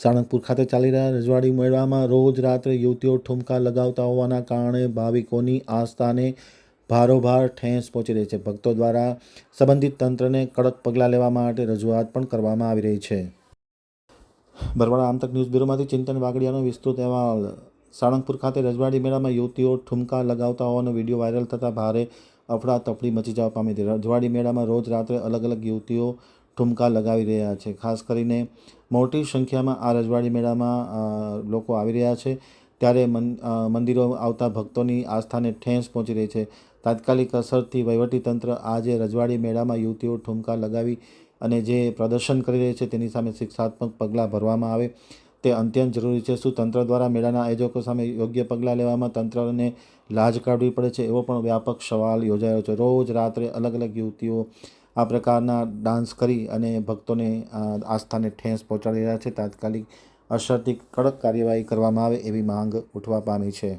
સાળંગપુર ખાતે ચાલી રહ્યા રજવાડી મેળામાં રોજ રાત્રે યુવતીઓ ઠુમકા લગાવતા હોવાના કારણે ભાવિકોની આસ્થાને ભારોભાર ઠેંસ પહોંચી રહી છે. ભક્તો દ્વારા સંબંધિત તંત્રને કડક પગલાં લેવા માટે રજૂઆત પણ કરવામાં આવી રહી છે. બરવાળા આમતક ન્યૂઝ બ્યુરોમાંથી ચિંતન વાગડિયાનો વિસ્તૃત અહેવાલ. સાળંગપુર ખાતે રજવાડી મેળામાં યુવતીઓ ઠુમકા લગાવતા હોવાનો વીડિયો વાયરલ થતાં ભારે અફડાતફડી મચી જવા પામી હતી. રજવાડી મેળામાં રોજ રાત્રે અલગ અલગ યુવતીઓ ઠુમકા લગાવી રહ્યા છે. ખાસ કરીને મોટી સંખ્યામાં આ રજવાડી મેળામાં લોકો આવી રહ્યા છે. ત્યારે મંદિરો આવતા ભક્તોની આસ્થાને ઠેંસ પહોંચી રહી છે. તાત્કાલિક અસરથી વહીવટીતંત્ર આજે રજવાડી મેળામાં યુવતીઓ ઠુમકા લગાવી અને જે પ્રદર્શન કરી રહી છે તેની સામે શિક્ષાત્મક પગલાં ભરવામાં આવે. તે અત્યંત જરૂરી છે. શું તંત્ર દ્વારા મેળાના આયોજકો સામે યોગ્ય પગલાં લેવામાં તંત્રને લાજ કાઢવી પડે છે એવો પણ વ્યાપક સવાલ યોજાયો છે. રોજ રાત્રે અલગ અલગ યુવતીઓ આ પ્રકારના ડાન્સ કરી અને ભક્તોને આસ્થાને ઠેંસ પહોંચાડી રહ્યા છે. તાત્કાલિક અસરથી કડક કાર્યવાહી કરવામાં આવે એવી માંગ ઉઠવા પામી છે.